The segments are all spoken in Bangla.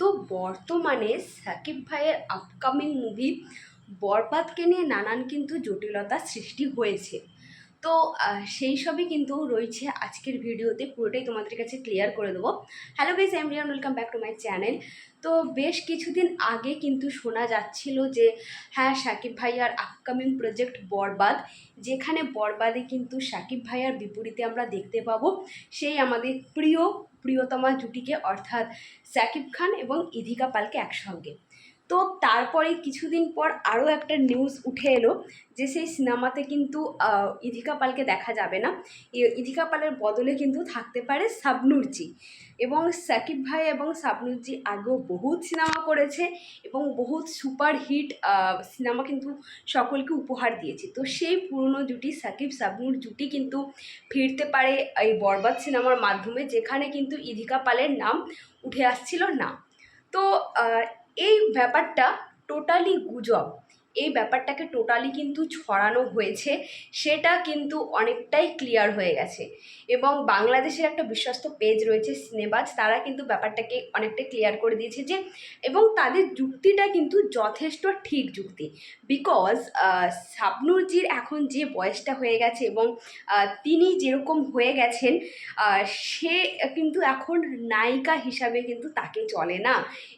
তো বর্তমানে সাকিব ভাইয়ের আপকামিং মুভি বরবাদকে নিয়ে নানান কিন্তু জটিলতার সৃষ্টি হয়েছে। তো সেই সবই কিন্তু রয়েছে আজকের ভিডিওতে। পুরোটাই তোমাদের কাছে ক্লিয়ার করে দেবো। Hello guys am Riyan welcome back to my channel তো বেশ কিছুদিন আগে কিন্তু শোনা যাচ্ছিল যে হ্যাঁ সাকিব ভাইয়ার আপকামিং প্রজেক্ট বরবাদ, যেখানে বরবাদে কিন্তু সাকিব ভাইয়ার বিপরীতে আমরা দেখতে পাবো। সেই আমাদের প্রিয় প্রিয়তমা জুটিকে অর্থাৎ সাকিব খান এবং ইধিকা পালকে একসঙ্গে। তো তারপরে কিছুদিন পর আরও একটা নিউজ উঠে এলো যে সেই সিনেমাতে কিন্তু ইধিকা পালকে দেখা যাবে না। ইধিকা পালের বদলে কিন্তু থাকতে পারে সাবনুরজি এবং সাকিব ভাই এবং সাবনুরজি আগেও বহুত সিনেমা করেছে এবং বহুত সুপার হিট সিনেমা কিন্তু সকলকে উপহার দিয়েছে। তো সেই পুরনো জুটি সাকিব সাবনুর জুটি কিন্তু ফিরতে পারে এই বরবাদ সিনেমার মাধ্যমে, যেখানে কিন্তু ইধিকা পালের নাম উঠে আসছিল না। তো এই ব্যাপারটা টোটালি গুজব। এই ব্যাপারটাকে টোটালি কিন্তু ছড়ানো হয়েছে, সেটা কিন্তু অনেকটাই ক্লিয়ার হয়ে গেছে। এবং বাংলাদেশের একটা বিশ্বস্ত পেজ রয়েছে সিনেবাজ তারা কিন্তু ব্যাপারটাকে অনেকটা ক্লিয়ার করে দিয়েছে যে, এবং তাদের যুক্তিটা কিন্তু যথেষ্ট ঠিক যুক্তি। বিকজ শাবনুরজির এখন যে বয়সটা হয়ে গেছে এবং তিনি যেরকম হয়ে গেছেন সে কিন্তু এখন নায়িকা হিসাবে কিন্তু তাকে চলে না।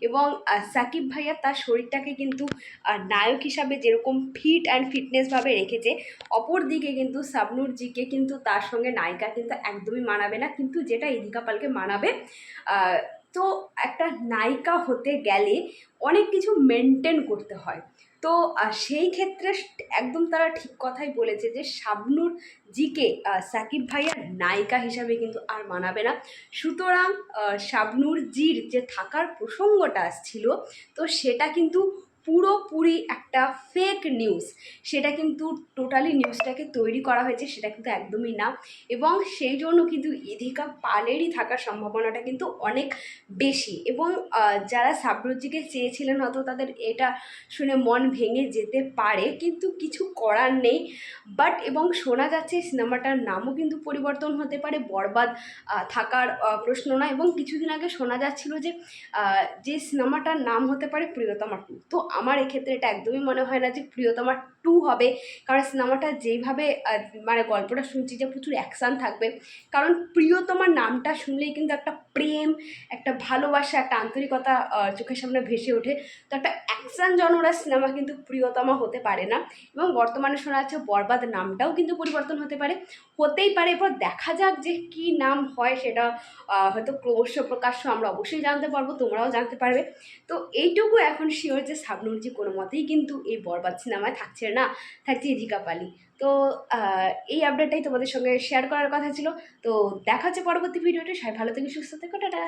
এবং সাকিব ভাইয়া তার শরীরটাকে কিন্তু নায়ক হিসাবে যেরকম ফিট অ্যান্ড ফিটনেসভাবে রেখেছে অপর দিকে কিন্তু সাবনুরজিকে কিন্তু তার সঙ্গে নায়িকা কিন্তু একদমই মানাবে না। কিন্তু যেটা ইদিকা পালকে মানাবে তো একটা নায়িকা হতে গেলে অনেক কিছু মেনটেন করতে হয়। তো সেই ক্ষেত্রে একদম তারা ঠিক কথাই বলেছে যে শাবনুর জিকে সাকিব ভাইয়ার নায়িকা হিসাবে কিন্তু আর মানাবে না। সুতরাং শাবনুর জির যে থাকার প্রসঙ্গটা আসছিল, তো সেটা কিন্তু পুরোপুরি একটা ফেক নিউজ সেটা কিন্তু টোটালি নিউজটাকে তৈরি করা হয়েছে, সেটা কিন্তু একদমই না। এবং সেই জন্য কিন্তু ইধিকা পালেরই থাকার সম্ভাবনাটা কিন্তু অনেক বেশি। এবং যারা সাবরুজিকে চেয়েছিলেন হয়তো তাদের এটা শুনে মন ভেঙে যেতে পারে, কিন্তু কিছু করার নেই। বাট এবং শোনা যাচ্ছে সিনেমাটার নামও কিন্তু পরিবর্তন হতে পারে, বরবাদ থাকার প্রশ্ন না এবং কিছুদিন আগে শোনা যাচ্ছিল যে যে সিনেমাটার নাম হতে পারে প্রিয়তমা টু। তো আমার এক্ষেত্রে এটা একদমই মনে হয় না যে প্রিয়তমা টু হবে। কারণ সিনেমাটা যেইভাবে মানে গল্পটা শুনছি যে প্রচুর অ্যাকশান থাকবে। কারণ প্রিয়তমার নামটা শুনলেই কিন্তু একটা প্রেম, একটা ভালোবাসা, একটা আন্তরিকতা চোখের সামনে ভেসে ওঠে। তো একটা অ্যাকশান জনরা সিনেমা কিন্তু প্রিয়তমা হতে পারে না। এবং বর্তমানে শোনা যাচ্ছে বরবাদ নামটাও কিন্তু পরিবর্তন হতে পারে। হতেই পারে, এরপর দেখা যাক যে কি নাম হয় সেটা হয়তো ক্রমশ প্রকাশ্য আমরা অবশ্যই জানতে পারব, তোমরাও জানতে পারবে। তো এইটুকু এখন শিওর যে শাবনুরজি কোনো মতেই কিন্তু এই বরবাদ সিনেমায় থাকছে না, থাকছে রিকা পালি। তো এই আপডেটটাই তোমাদের সঙ্গে শেয়ার করার কথা ছিল। তো দেখা হচ্ছে পরবর্তী ভিডিওটা সবাই ভালো থেকে, সুস্থ থেকো, টাটা।